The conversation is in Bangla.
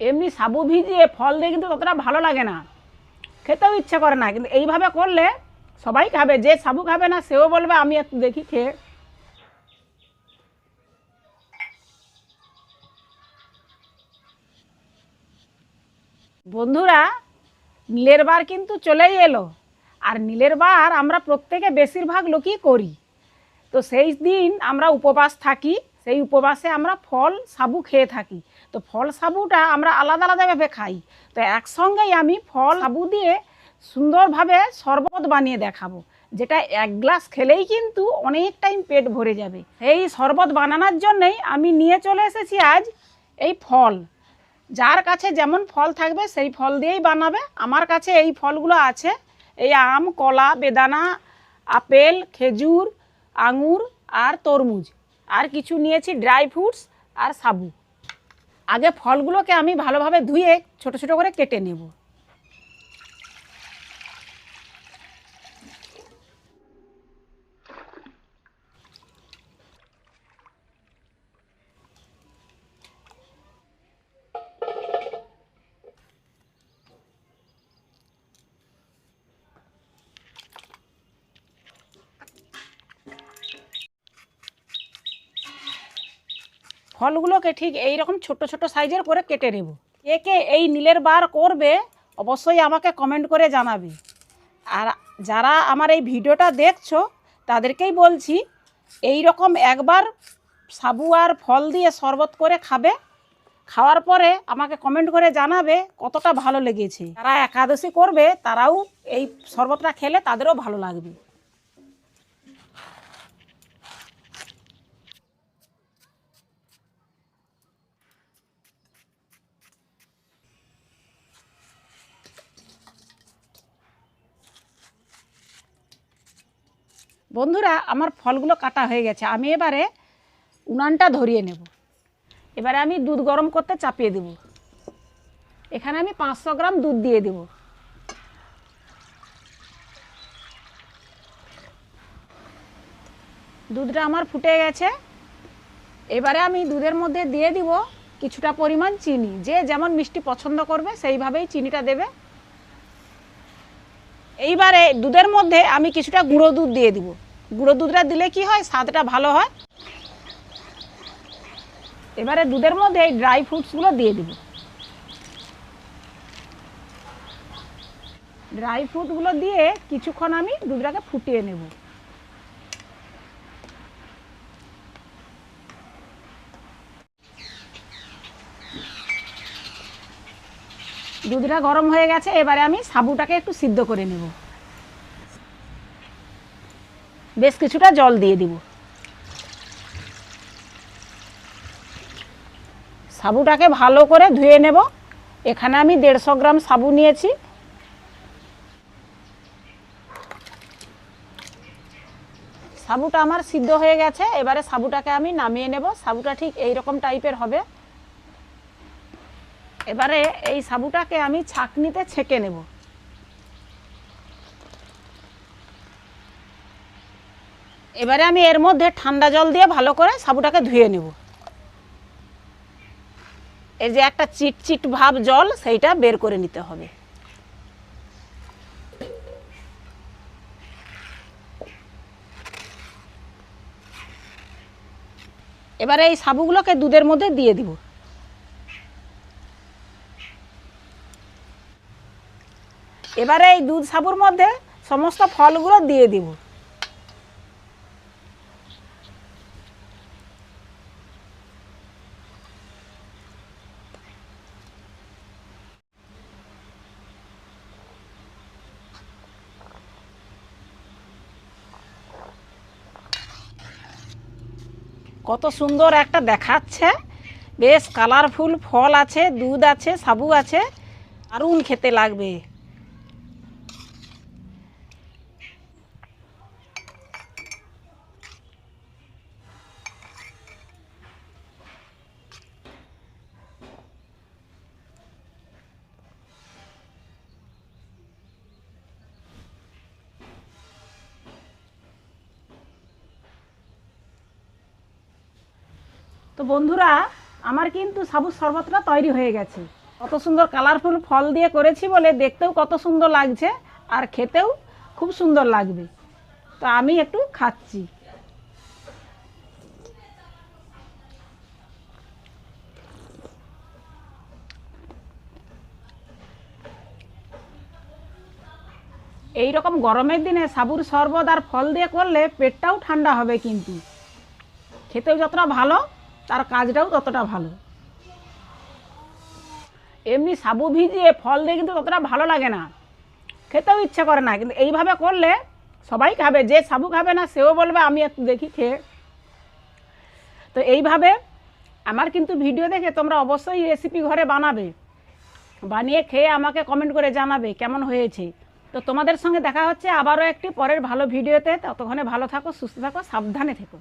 এমনি সাবু ভিজিয়ে ফল দিয়ে কিন্তু ততটা ভালো লাগে না। খেতেও ইচ্ছে করে না, কিন্তু এইভাবে করলে সবাই খাবে, যে সাবু খাবে না, সেও বলবে, আমি একটু দেখি খেয়ে। বন্ধুরা, নীলের বার কিন্তু চলেই এলো। আর নীলের বার আমরা প্রত্যেকে বেশিরভাগ লোকই করি। তো সেই দিন আমরা উপবাস থাকি। সেই উপবাসে আমরা ফল, সাবু খেয়ে থাকি। তো ফল, সাবুটা আমরা আলাদা আলাদাভাবে খাই। তো একসঙ্গেই আমি ফল, সাবু দিয়ে সুন্দরভাবে শরবত বানিয়ে দেখাবো। যেটা এক গ্লাস খেলেই কিন্তু অনেক টাইম পেট ভরে যাবে। এই শরবত বানানোর জন্যই আমি নিয়ে চলে এসেছি আজ এই ফল। যার কাছে যেমন ফল থাকবে, সেই ফল দিয়েই বানাবে। আমার কাছে এই ফলগুলো আছে। এই আম, কলা, বেদানা, আপেল, খেজুর, আঙুর আর তরমুজ। আর কিছু নিয়েছি ড্রাই ফ্রুটস আর সাবু। আগে ফলগুলোকে আমি ভালোভাবে ধুয়ে ছোট ছোট করে কেটে নেব। ফলগুলোকে ঠিক এই রকম ছোট ছোট সাইজের করে কেটে নেব। কে কে এই নীলের বার করবে, অবশ্যই আমাকে কমেন্ট করে জানাবে। আর যারা আমার এই ভিডিওটা দেখছ, তাদেরকেই বলছি এই রকম একবার সাবু আর ফল দিয়ে শরবত করে খাবে। খাওয়ার পরে আমাকে কমেন্ট করে জানাবে কতটা ভালো লেগেছে। যারা একাদশী করবে, তারাও এই শরবতটা খেলে তাদেরও ভালো লাগবে। বন্ধুরা, আমার ফলগুলো কাটা হয়ে গেছে। আমি এবারে উনানটা ধরিয়ে নেব। এবারে আমি দুধ গরম করতে চাপিয়ে দেব। এখানে আমি পাঁচশো গ্রাম দুধ দিয়ে দেব। দুধটা আমার ফুটে গেছে। এবারে আমি দুধের মধ্যে দিয়ে দিব কিছুটা পরিমাণ চিনি। যে যেমন মিষ্টি পছন্দ করবে, সেইভাবেই চিনিটা দেবে। এইবারে দুধের মধ্যে আমি কিছুটা গুঁড়ো দুধ দিয়ে দিব। গুঁড়ো দুধটা দিলে কি হয়? স্বাদটা ভালো হয়। এবারে দুধের মধ্যে এই ড্রাই ফ্রুটসগুলো দিয়ে দিব। ড্রাই ফ্রুটগুলো দিয়ে কিছুক্ষণ আমি দুধটাকে ফুটিয়ে নেব। দুধটা গরম হয়ে গেছে, এবারে আমি সাবুটাকে একটু সিদ্ধ করে নেব। বেশ কিছুটা জল দিয়ে দিব। সাবুটাকে ভালো করে ধুয়ে নেব। এখানে আমি দেড়শো গ্রাম সাবু নিয়েছি। সাবুটা আমার সিদ্ধ হয়ে গেছে, এবারে সাবুটাকে আমি নামিয়ে নেব। সাবুটা ঠিক এই রকম টাইপের হবে। এবারে এই সাবুটাকে আমি ছাকনিতে ছেঁকে নেব। এবারে আমি এর মধ্যে ঠান্ডা জল দিয়ে ভালো করে সাবুটাকে ধুয়ে নেব। এই যে একটা চিট চিট ভাব জল, সেইটা বের করে নিতে হবে। এবারে এই সাবুগুলোকে দুধের মধ্যে দিয়ে দিব। এবারে এই দুধ সাবুর মধ্যে সমস্ত ফলগুলো দিয়ে দিব। কত সুন্দর একটা দেখাচ্ছে। বেশ কালারফুল ফল আছে, দুধ আছে, সাবু আছে, দারুণ খেতে লাগবে। তো বন্ধুরা, আমার কিন্তু সাবুর শরবতটা তৈরি হয়ে গেছে। কত সুন্দর কালারফুল ফল দিয়ে করেছি বলে দেখতেও কত সুন্দর লাগছে আর খেতেও খুব সুন্দর লাগবে। তো আমি একটু খাচ্ছি। এই রকম গরমের দিনে সাবুর শরবত আর ফল দিয়ে করলে পেটটাও ঠান্ডা হবে কিন্তু। খেতেও যতটা ভালো তার কাজটাও ততটা ভালো। এমনি সাবু ভিজিয়ে ফল দিয়ে কিন্তু ততটা ভালো লাগে না। খেতেও ইচ্ছা করে না, কিন্তু এইভাবে করলে সবাই খাবে, যে সাবু খাবে না, সেও বলবে, আমি একটু দেখি খেয়ে। তো এইভাবে আমার কিন্তু ভিডিও দেখে তোমরা অবশ্যই রেসিপি ঘরে বানাবে। বানিয়ে খেয়ে আমাকে কমেন্ট করে জানাবে কেমন হয়েছে। তো তোমাদের সঙ্গে দেখা হচ্ছে আবারও একটি পরের ভালো ভিডিওতে ততক্ষণে ভালো থাকো, সুস্থ থাকো, সাবধানে থেকো।